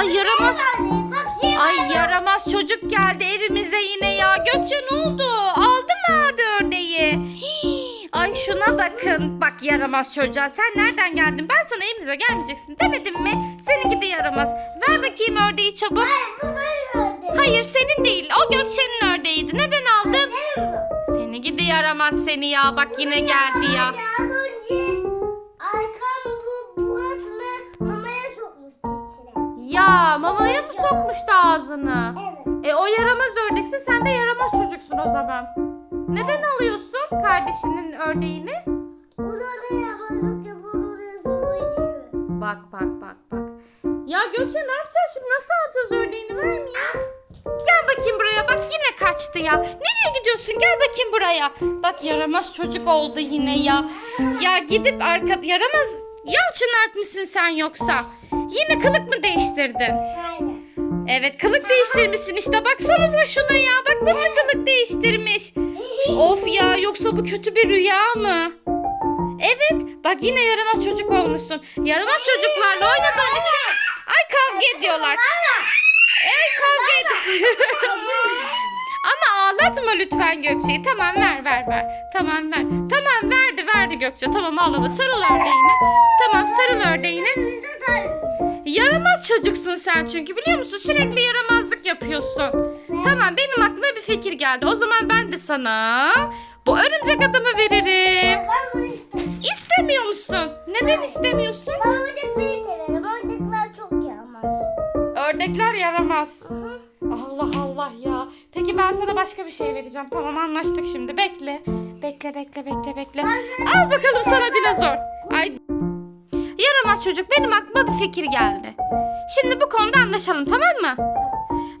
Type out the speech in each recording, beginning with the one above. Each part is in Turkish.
Ay yaramaz. Ay yaramaz çocuk geldi evimize yine ya. Gökçe ne oldu? Aldı mı abi ördeği? Hii, Ay şuna bakın. Bak yaramaz çocuğa. Sen nereden geldin? Ben sana evimize gelmeyeceksin demedim mi? Seninki de yaramaz. Ver bakayım ördeği çabuk. Hayır senin değil. O Gökçe'nin ördeğiydi. Neden aldın? Seni gidi yaramaz seni ya. Bak yine geldi ya. Ya mamaya mı sokmuştu ağzını? Evet. E o yaramaz ördekse sen de yaramaz çocuksun o zaman. Neden alıyorsun kardeşinin ördeğini? O da ne yapacak soyuyor. Bak bak bak bak. Ya Gökçe ne yapacağız şimdi? Nasıl alacağız ördeğini vermiyor? Gel bakayım buraya bak yine kaçtı ya. Nereye gidiyorsun? Gel bakayım buraya. Bak yaramaz çocuk oldu yine ya. Ya gidip arka yaramaz Yalçın Alp misin sen yoksa? Yine kılık mı değiştirdin? Aynen. Evet kılık değiştirmişsin işte baksanıza şuna ya. Bak nasıl kılık değiştirmiş. Of ya yoksa bu kötü bir rüya mı? Evet bak yine yaramaz çocuk olmuşsun. Yaramaz çocuklarla oynadığın için ay kavga ediyorlar. Ay kavga ed- Ama ağlatma lütfen Gökçe'yi. Tamam ver ver ver. Tamam ver. Tamam verdi verdi Gökçe. Tamam ağlama. Sarıl ördeğine. Tamam sarıl ördeğine. Yaramaz çocuksun sen çünkü biliyor musun? Sürekli yaramazlık yapıyorsun. Tamam benim aklıma bir fikir geldi. O zaman ben de sana bu örümcek adamı veririm. İstemiyor musun? Neden istemiyorsun? Ben ördekleri severim. Ördekler çok yaramaz. Ördekler yaramaz. Allah sana başka bir şey vereceğim. Tamam anlaştık şimdi. Bekle. Bekle bekle bekle bekle. Al bakalım sana dinozor. Ay. Yaramaz çocuk benim aklıma bir fikir geldi. Şimdi bu konuda anlaşalım tamam mı?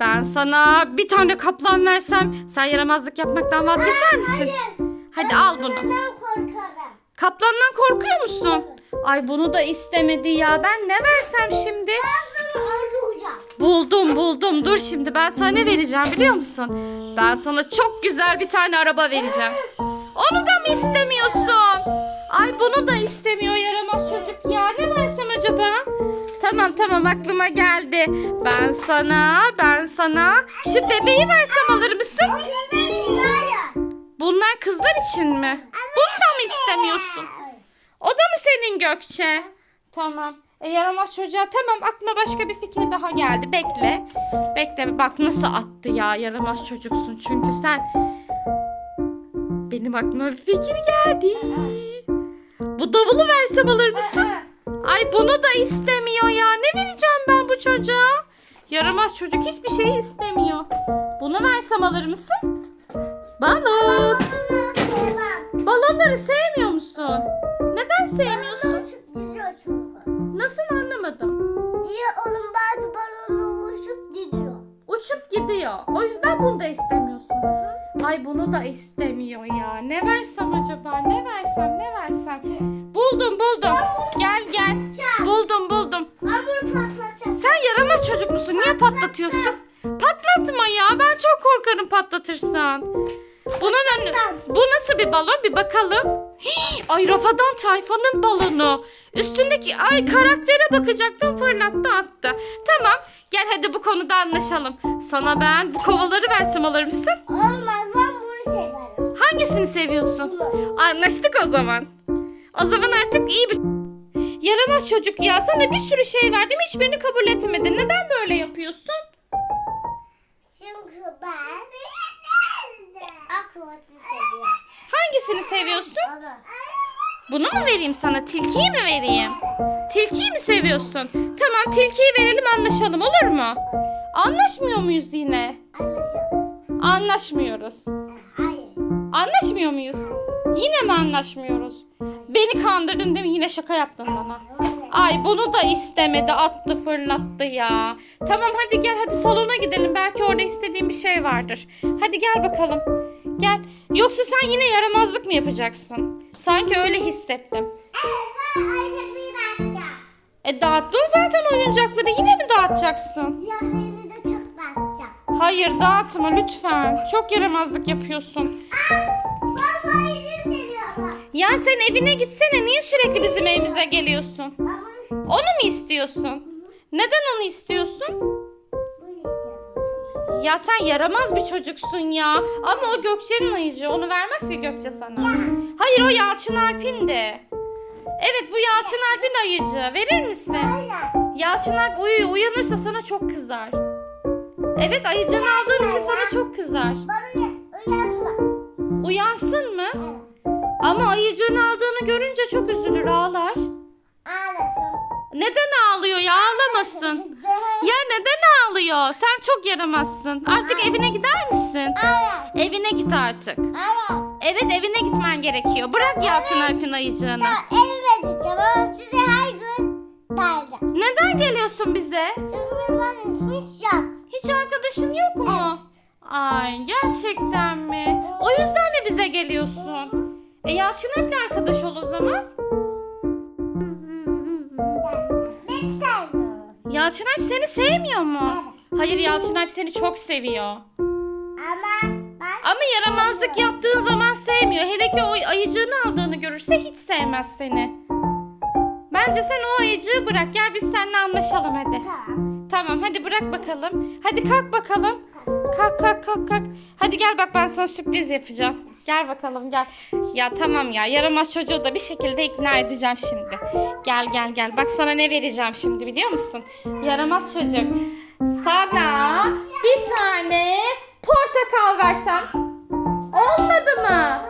Ben sana bir tane kaplan versem sen yaramazlık yapmaktan vazgeçer misin? Hadi al bunu. Kaplandan korkuyor musun? Ay bunu da istemedi ya. Ben ne versem şimdi? Buldum buldum. Dur şimdi ben sana ne vereceğim biliyor musun? Ben sana çok güzel bir tane araba vereceğim. Onu da mı istemiyorsun? Ay bunu da istemiyor yaramaz çocuk ya. Ne versem acaba? Tamam tamam aklıma geldi. Ben sana ben sana şu bebeği versem alır mısın? Bunlar kızlar için mi? Bunu da mı istemiyorsun? O da mı senin Gökçe? Tamam. E yaramaz çocuğa tamam aklıma başka bir fikir daha geldi. Bekle. Bekle bak nasıl attı ya yaramaz çocuksun çünkü sen. Benim aklıma bir fikir geldi. Bu davulu versem alır mısın? Ay bunu da istemiyor ya. Ne vereceğim ben bu çocuğa? Yaramaz çocuk hiçbir şey istemiyor. Bunu versem alır mısın? Balon. Balonları sevmiyor musun? Neden sevmiyorsun? Nasıl anlamadım. Niye onun bazı balonu uçup gidiyor? Uçup gidiyor. O yüzden bunu da istemiyorsun. Ay bunu da istemiyor ya. Ne versem acaba? Ne versem? Ne versem? Buldum buldum. Gel gel. Buldum buldum. Ben bunu patlatacağım. Sen yaramaz çocuk musun? Niye patlatıyorsun? Patlatma ya. Ben çok korkarım patlatırsan. Bunun önü... Bu nasıl bir balon? Bir bakalım. Hii, ay Rafadan Tayfa'nın balonu. Üstündeki ay karaktere bakacaktım fırlattı attı. Tamam gel hadi bu konuda anlaşalım. Sana ben bu kovaları versem alır mısın? Olmaz ben bunu severim. Hangisini seviyorsun? Anlaştık o zaman. O zaman artık iyi bir... Yaramaz çocuk ya sana bir sürü şey verdim hiçbirini kabul etmedin. Neden böyle yapıyorsun? Hangisini seviyorsun? Bunu mu vereyim sana? Tilkiyi mi vereyim? Tilkiyi mi seviyorsun? Tamam tilkiyi verelim anlaşalım olur mu? Anlaşmıyor muyuz yine? Anlaşıyoruz. Anlaşmıyoruz. Hayır. Anlaşmıyor muyuz? Yine mi anlaşmıyoruz? Beni kandırdın değil mi? Yine şaka yaptın bana. Ay bunu da istemedi attı fırlattı ya. Tamam hadi gel hadi salona gidelim. Belki orada istediğim bir şey vardır. Hadi gel bakalım. Gel. Yoksa sen yine yaramazlık mı yapacaksın? Sanki öyle hissettim. Evet ben atacağım. E dağıttın zaten oyuncakları yine mi dağıtacaksın? Siyahlarını da çok dağıtacağım. Hayır dağıtma lütfen. Çok yaramazlık yapıyorsun. Ben bayını seviyorum. Ya sen evine gitsene niye sürekli bizim evimize geliyorsun? Ama Onu mu istiyorsun? Neden onu istiyorsun? Ya sen yaramaz bir çocuksun ya. Ama o Gökçe'nin ayıcı. Onu vermez ki Gökçe sana. Hayır o Yalçın Alp'in de. Evet bu Yalçın Alp'in ayıcı. Verir misin? Yalçın Alp uyuyor. Uyanırsa sana çok kızar. Evet ayıcını aldığın için sana çok kızar. Uyansın. Uyansın mı? Ama ayıcını aldığını görünce çok üzülür ağlar. Neden ağlıyor ya ağlamasın. Ya neden ağlıyor? Sen çok yaramazsın. Artık evine gider misin? Evine git artık. Evet. Evine gitmen gerekiyor. Bırak Yalçın Alp'in ayıcığını. Tamam evime gideceğim ama size her gün geleceğim. Neden geliyorsun bize? Çünkü benim ismi yok. Hiç arkadaşın yok mu? Ay gerçekten mi? O yüzden mi bize geliyorsun? E Yalçın Alp'le arkadaş ol o zaman. Ben sevmiyorum. Yalçın Alp seni sevmiyor mu? Hayır Yalçın Alp seni çok seviyor. Ama ben Ama yaramazlık yaptığın zaman sevmiyor. Hele ki o ayıcığını aldığını görürse hiç sevmez seni. Bence sen o ayıcığı bırak. Gel biz seninle anlaşalım hadi. tamam. Tamam hadi bırak bakalım. Hadi kalk bakalım. Kalk kalk kalk kalk. Hadi gel bak ben sana sürpriz yapacağım. Gel bakalım gel. Ya tamam ya yaramaz çocuğu da bir şekilde ikna edeceğim şimdi. Gel gel gel. Bak sana ne vereceğim şimdi biliyor musun? Yaramaz çocuk. Sana bir tane portakal versem. Olmadı mı?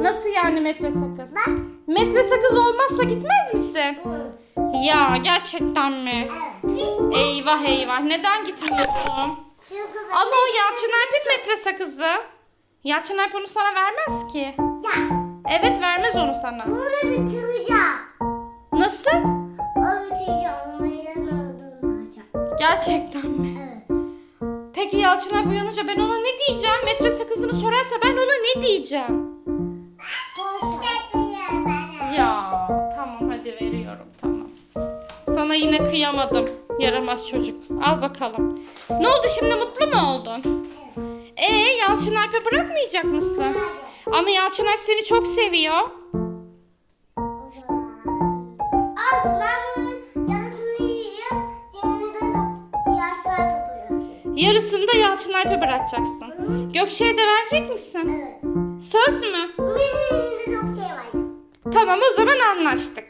Nasıl yani metre sakız? Bak. Metre sakız olmazsa gitmez misin? Ya gerçekten mi? Evet. Eyvah eyvah neden gitmiyorsun? Çünkü Ama o Yalçın Alp'in metre sakızı. Yalçın Alp onu sana vermez ki. ya Evet vermez onu sana. bunu bitireceğim. Nasıl? O bitireceğim. Ama alacağım. Gerçekten mi? Evet. Peki Yalçın Alp uyanınca ben ona ne diyeceğim? Metre sakızını sorarsa ben ona ne diyeceğim? Ya tamam hadi veriyorum tamam. Sana yine kıyamadım. Yaramaz çocuk. Al bakalım. Ne oldu şimdi mutlu mu oldun? Ee Yalçın Alp'e bırakmayacak mısın? Ama Yalçın Alp seni çok seviyor. Yarısını da Yalçın Alp'e bırakacaksın. Gökçe'ye de verecek misin? Evet. Söz mü? Benim elimde var. Tamam o zaman anlaştık.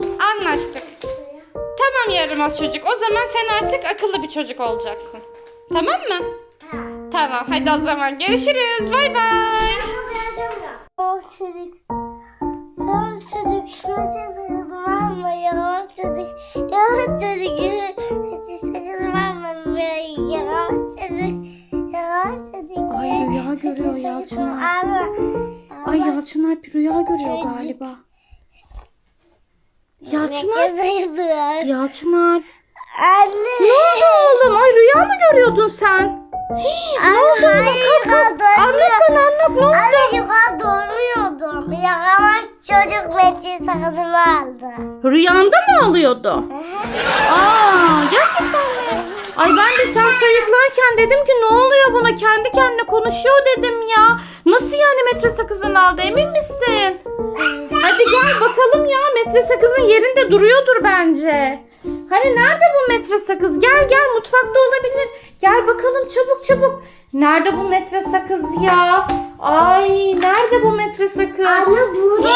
Anlaştık. Tamam yaramaz çocuk. O zaman sen artık akıllı bir çocuk olacaksın. Tamam mı? Tamam. Tamam hadi o zaman görüşürüz. Bay bay. Yavaş çocuk. Yavaş çocuk. Sakız var mı? Yavaş çocuk. Yavaş çocuk. Sakız var mı? Yavaş çocuk. Yavaş çocuk. Ay, rüya görüyor Yalçın? Ay Yalçın Alp rüya görüyor Çocuk. galiba. Yalçın Ne Alp. sakız? Yalçın Alp. Anne. Ne oldu oğlum? Ay rüya mı görüyordun sen? Hii, ne oldu hayır, Kalk kalk. Anlat bana anlat ne oldu? Anne yukarı doğmuyordum. Çocuk Metin sakızımı aldı. Rüyanda mı alıyordu? Aa, gerçekten mi? Ay ben de sen sayıklarken dedim ki ne oluyor buna kendi kendine konuşuyor dedim ya. Nasıl yani metre sakızını aldı emin misin? Hadi gel bakalım ya metre sakızın yerinde duruyordur bence. Hani nerede bu metre sakız? Gel gel mutfakta olabilir. Gel bakalım çabuk çabuk. Nerede bu metre sakız ya? Ay nerede bu metre sakız? Anne burada.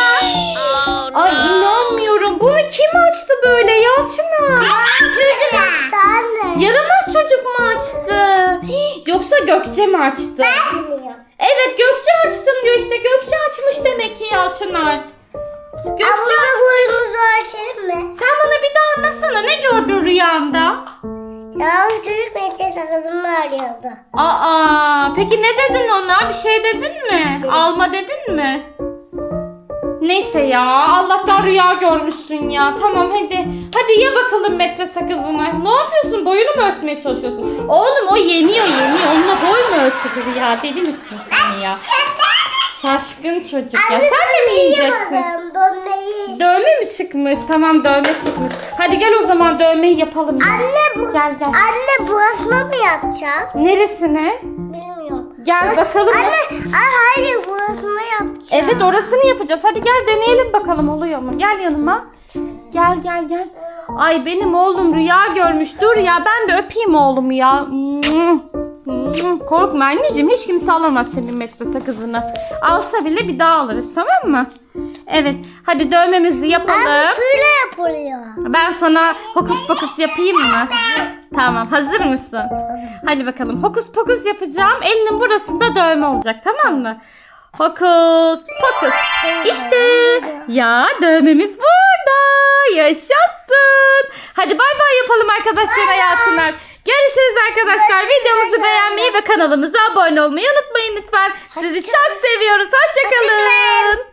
Ay inanmıyorum. Bunu kim açtı böyle Yalçın'a? Çocuk açtı anne. Yaramaz çocuk mu açtı? Yoksa Gökçe mi açtı? Bilmiyorum. Evet Gökçe açtım diyor işte. Gökçe açmış demek ki Yalçın Alp. Gökçe Abla kuyumuzu açalım mı? sen bana bir daha anlatsana ne gördün rüyanda? Yavaş çocuk Metin sakızımı arıyordu. Aa peki ne dedin ona? Bir şey dedin mi? Alma dedin mi? Neyse ya Allah'tan rüya görmüşsün ya. Tamam hadi. Hadi ye bakalım metre sakızını. Ne yapıyorsun? Boyunu mu ölçmeye çalışıyorsun? Oğlum o yeniyor yeniyor. Onunla boy mu ölçülür ya? Deli misin sen ya? Şaşkın çocuk ya. Sen de mi yiyeceksin? Dövme mi çıkmış? Tamam dövme çıkmış. Hadi gel o zaman dövmeyi yapalım. ya. Anne bu. Gel gel. Anne burasına mı yapacağız? Neresine? Bilmiyorum. Gel bakalım. Anne, ay hayır burasına yapacağız. Evet orasını yapacağız. Hadi gel deneyelim bakalım oluyor mu? Gel yanıma. Gel gel gel. Ay benim oğlum rüya görmüş. Dur ya ben de öpeyim oğlumu ya. Korkma anneciğim hiç kimse alamaz senin metrese kızını. Alsa bile bir daha alırız tamam mı? Evet hadi dövmemizi yapalım. Abi suyla yapılıyor. Ben sana hokus pokus yapayım mı? Tamam hazır mısın? Hadi bakalım hokus pokus yapacağım. Elinin burasında dövme olacak tamam mı? Hokus pokus. İşte ya dövmemiz burada. Yaşasın. Hadi bay bay yapalım arkadaşlar hayatlar. Görüşürüz arkadaşlar. Videomuzu beğenmeyi ve kanalımıza abone olmayı unutmayın lütfen. Sizi çok seviyoruz. Hoşçakalın.